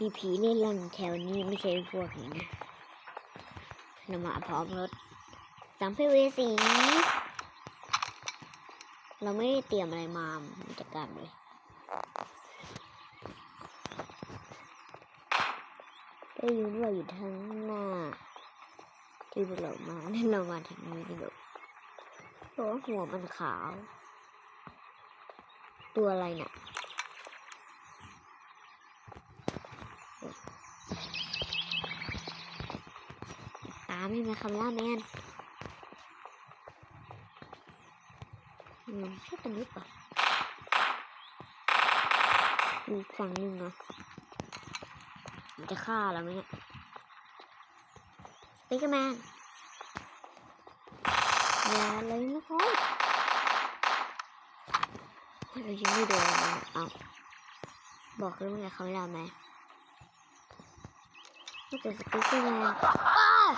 มีผีเล่นร่อนแถวนี้ไม่ใช่พวกนี้นะเรามาพร้อมรถสัมภเวสี เราไม่ได้เตรียมอะไรมามันจะกลับเลยได้ยินว่าอยู่ทางหน้า ที่พวกเรามานั่นเรามาทางนี้ดีกว่าเพราะว่าหัวมันขาว ตัวอะไรน่ะามให้มาคำล่าแมนอืมใช่ตัวนี้ปะอีกฝั่งหนึ่งเหรอมันจะฆ่าเราไหมเนี่ยสปีกเกแมนอย่าเลยนะครับเราจะไม่โดนมันเอาบอกเลยว่าไงเขาเราไหมไม่แต่สปีกเกอร์แมน ม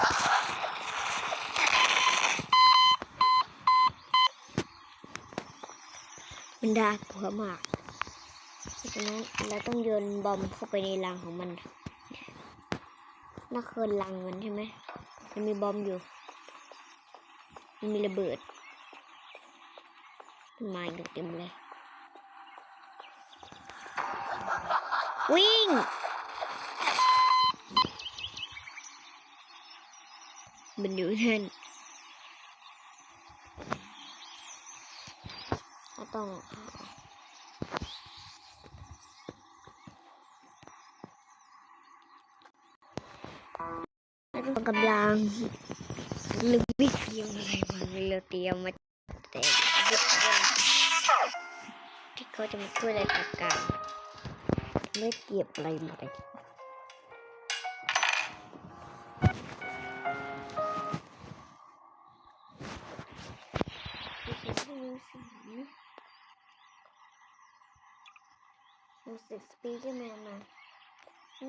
ันดากลัวมากเพราะฉะนั้นเราต้องโยนบอมเข้าไปในรังของมันน่าคือรังมันใช่ไหมมันมีบอมอยู่ มันมีระเบิดมันมาอยู่เต็มเลย วิ่ง มันอยู่นั่นเราต้องกำลังลืมไม่เตรียมอะไรมาเลยเราเตรียมมาแต่ทุกคนที่เขาจะมาช่วยอะไรต่างกันไม่เตรียมอะไรมาเลย รู้สึกสปีกแมนมา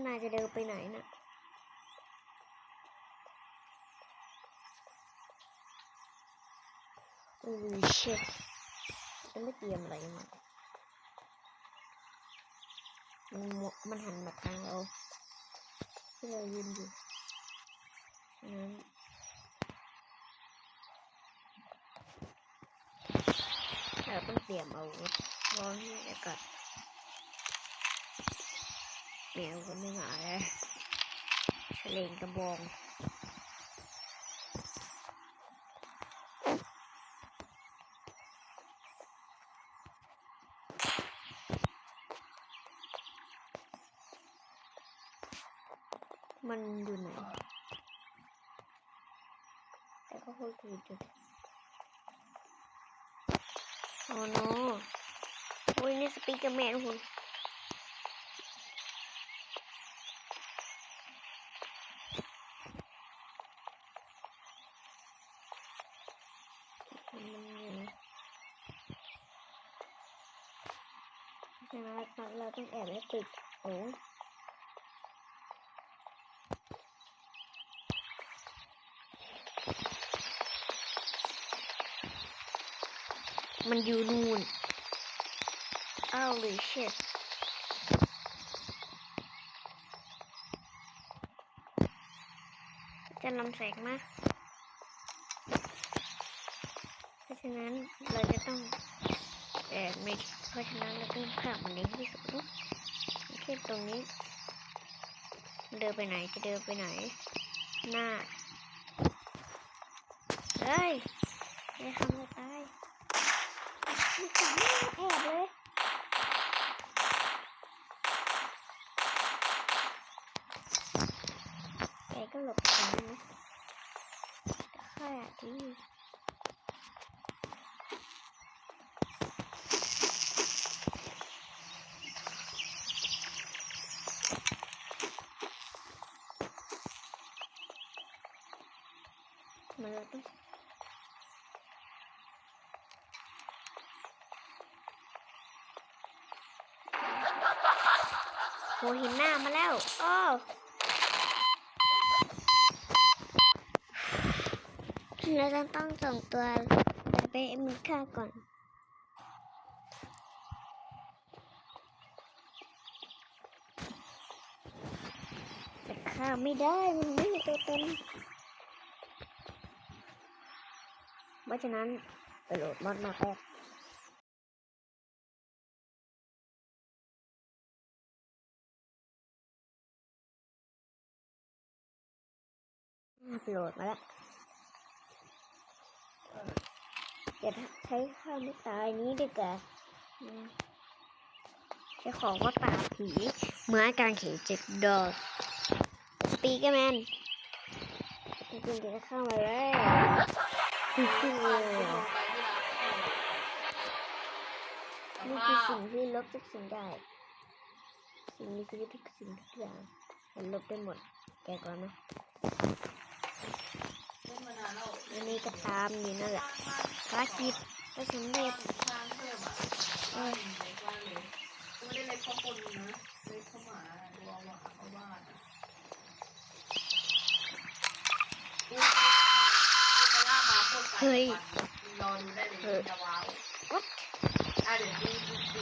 นายจะเดินไปไหนน่ะโอ้ยเชิตฉันไม่เตรียมอะไรมามันมองมันหันมาทางเราที่เรายืนอยู่นั้น เราต้องเตรียมอาวุธพร้อมที่จะกัดแมวก็ไม่มาแล้วเฉลงกระบองมันอยู่ไหนแต่ก็คุยคุยจุด โอ้โนโอ้ยนี่สปีกเกอร์แมนคุณมันอยู่ฉะนั้นเราต้องแอบและติดโอ้ มันอยู่นู่นอ้าวเลยเชิดจะนำแสงมาเพราะฉะนั้นเราจะต้องแอบไม่เพราะฉะนั้นเราต้องขับมันในที่สุดนะแค่ตรงนี้เดินไปไหนจะเดินไปไหน หน้า เฮ้ยจะทำอะไรตาย ไม่จับไม่แอบเลยแกก็หลบไปนะแค่ที่มันเราต้อง โหเห็นหน้ามาแล้วอ้อเราจะต้องส่งตัวไปอเมริกาก่อนเฆ่าไม่ได้มันไม่มีตัวตนเพราะฉะนั้นไปโหลดมอดมาแป๊บ อ่าไปโหลดมาแล้วจะใช้ข้าวไม่ตายนี้ดีกว่าใช้ของว่าปาผีเหมือนการเขียนเจ็ดดอกสปีกเกแมนจริงๆจะเข้ามาแล้วนี่คือสิ่งที่ลบทุกสิ่งได้ สิ่งมีชีวิตทุกสิ่งทุกอย่างมันลบได้หมดแกก่อนนะ วอันนี้ก็ตามอยู่นั่นแหละภารกิจก็สำเร็จสร้างเพิ่มอะบ้านเล็กบ้ยกูไม่ได้เล็กเพรอดูได้เลยจะว้าวอะเดี๋ยวดูดูดู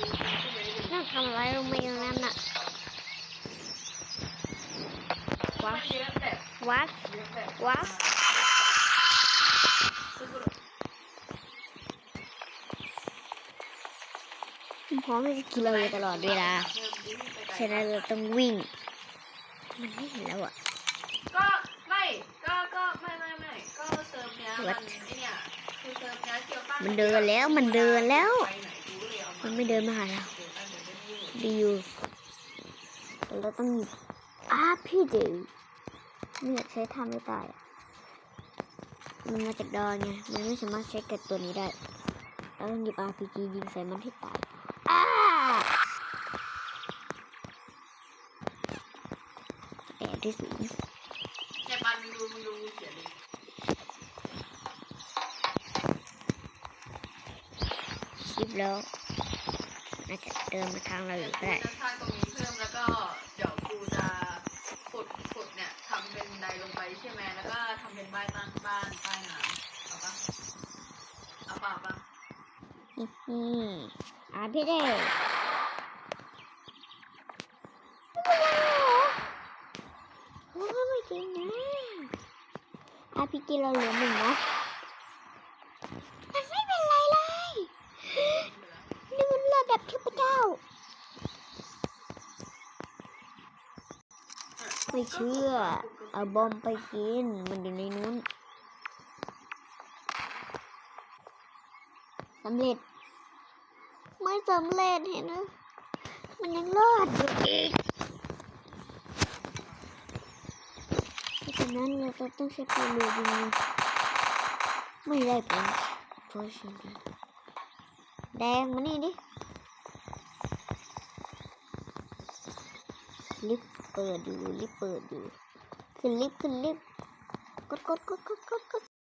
นั่งทำอะไรลงมาอย่างนั้นน่ะว่าว ดเยอะแบบวัดพร้อมที่จะกินเราอยู่ตลอดเวลาฉะนั้นเราต้องวิ่ง มันไม่เห็นแล้วอะ ก็ไม่ ก็ ก็ไม่ไม่ไม่ก็เซิร์ฟเนี้ยมันไอเนี่ยคือเซิร์ฟเนี้ยเกี่ยวกับมันเดินแล้ว มันเดินแล้วไปไหนกูก็เลยเอามัมานไม่เดินมาหาเราเดี๋ยวได้เดี๋ยวได้อยู่ดีอยู่แต่เราต้องหยิบอาพี่เดว ไม่อยากใช้ท่าไม่ตายอะมันมาจากดอยไง มันไม่สามารถใช้กับตัวนี้ได้ เราต้องหยิบ RPG ยิงใส่มันให้ตายอ้าแอบที่สูงแต่ปันมึงดูมึงดูเขียนเลยชิปแล้วอาจจะเดินมาทางเราอีกก็กูได้จะสร้างตรงนี้เพิ่มแล้วก็เดี๋ยวกูจะขุดขุดเนี่ย ทำเป็นไดลงไปใช่ไหมแล้วก็ทำเป็นบ้านบ้านบ้านใต้น้ำเอาปะเอาปะเอาปะอืมอาพี่เดวโอ้ไม่จริงนะอาพี่กินเราเหลือหนึ่งนะมันไม่เป็นไรเลย นี่มันเลือดแบบเทพเจ้า ไม่เชื่อ เอาบอมไปกิน มันอยู่ในนู้นสำเร็จ ไม่สำเร็จเห็นไหมมันยังรอดอยู่อีกเพราะฉะนั้นเราต้องใช้ปืนเรือยิงไม่ได้ผลเพราะฉะนั้นแดงมานี่ดิ ลิฟต์เปิดอยู่ลิฟต์เปิดอยู่ ขึ้นลิฟต์ขึ้นลิฟต์กดกดกดกดกดกด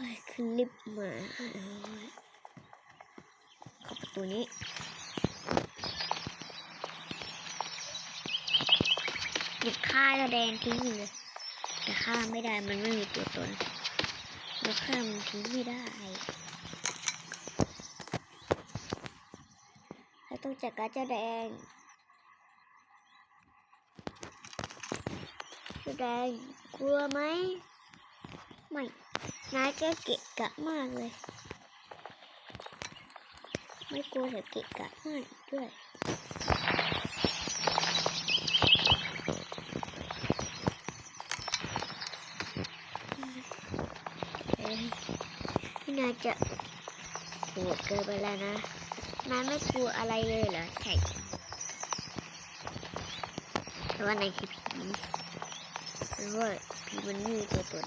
เฮ้ยขึ้นลิฟต์มาเข้าประตูนี้หยิบค่าแดงทิ้งอยู่เลยแต่ฆ่าไม่ได้มันไม่มีตัวตนแล้วฆ่ามันทิ้งไม่ได้เราต้องจัดการเจ้าแดงเจ้าแดงกลัวไหมไม่ นายก็เกะกะมากเลย ไม่กลัวแต่เกะกะมากด้วยพี่นายจะปวดเกินไปแล้วนะ นายไม่กลัวอะไรเลยเหรอใช่แต่ว่านายคือผีเพราะว่าผีมันมีตัวตน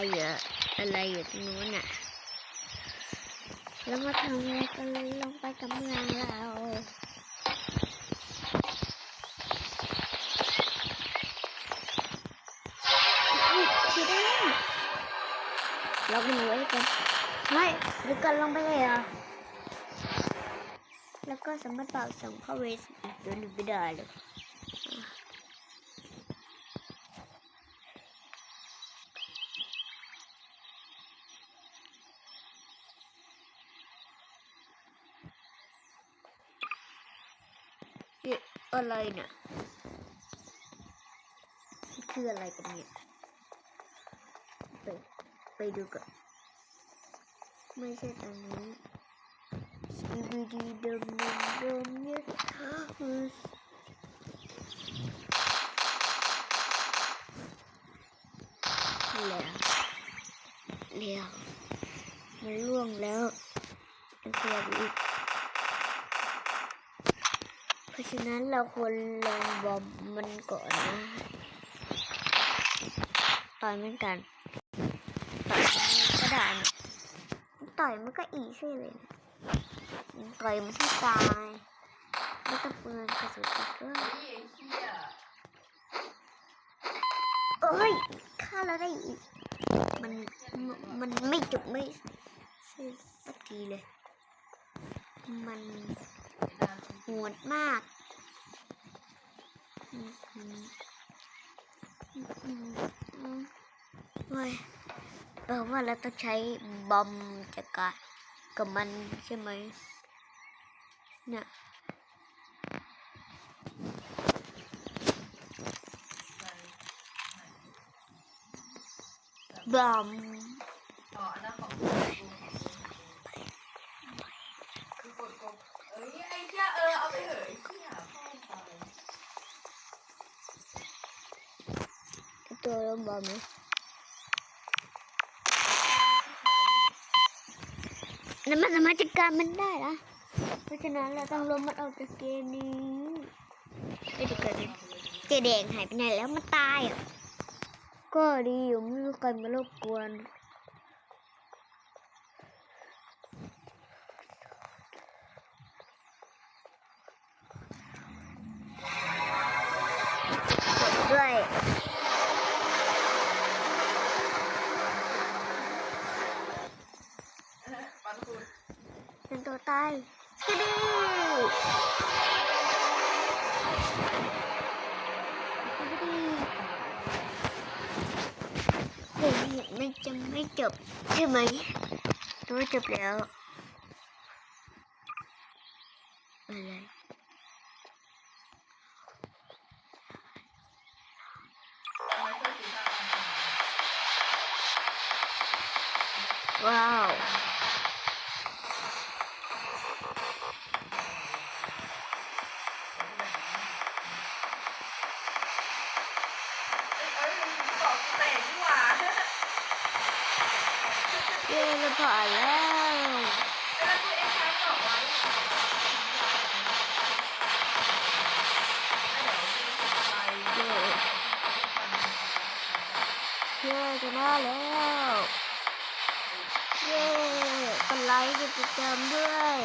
อะไรอะไรอยู่ตรงนู้นน่ะ แล้วมาทำอะไรกันเลยลงไปกับเมืองเราอุ๊ยสีแดงเราไปดูไว้กันไม่หรือกันลงไปเลยเหรอแล้วก็สามารถเป่าส่งเข้าเวสอีตัวนึ่งไม่ได้เลยอะเอะไรเนี่ยคืออะไรกันเนี่ยไปไปดูกันไม่ใช่ตรงนี้ CBD เดิมดมเดมเนี่ยแล้วแล้วมันล่วงแล้วมันเสียอีก เพราะ ฉะนั้นเราควรลองบอมมันก่อนนะต่อยมันกันต่อยมันก็ได้นต่อยมันก็อีใช่เลยนะต่อยมันให้ตายไม่ต้องเปืองกระสุนอีกด้วยเฮ้ยไอ้ยฆ่าเราได้อีกมันมันไม่จบไม่สิ้นสักทีเลย มันโหดมากอืมอืมอืมอืมอืม เฮ้ยแปลว่าเราต้องใช้บอมจักรกับมันใช่ไหมเนี่ยบอม อ๋ออันนั้นของกูคือกดกดเอ้ยไอ้เหี้ยเออเอาไปเถอะไอ้เหี้ยพ่อไป ตัวลมบอมไหมนั่นมันสามารถจัดการมันได้ละเพราะฉะนั้นเราต้องลมมันออกจากเกมนี้ไอ้เด็กเกิดดิเจแดงหายไปไหนแล้วมันตายอะ ก็ดีอยู่ไม่รู้ใครมารบกวน อ้มันจะไม่จบใช่ไหมหรือว่าจบแล้วอะไรว้าวเอ้ยบอกกูแตก เย้เราผ่านแล้วแล้วกูเอ็กซ์ชาร์จบอกไว้เดี๋ยวกูไปเย้เย้ชนะแล้วเย้กดไลค์กดติดตามด้วย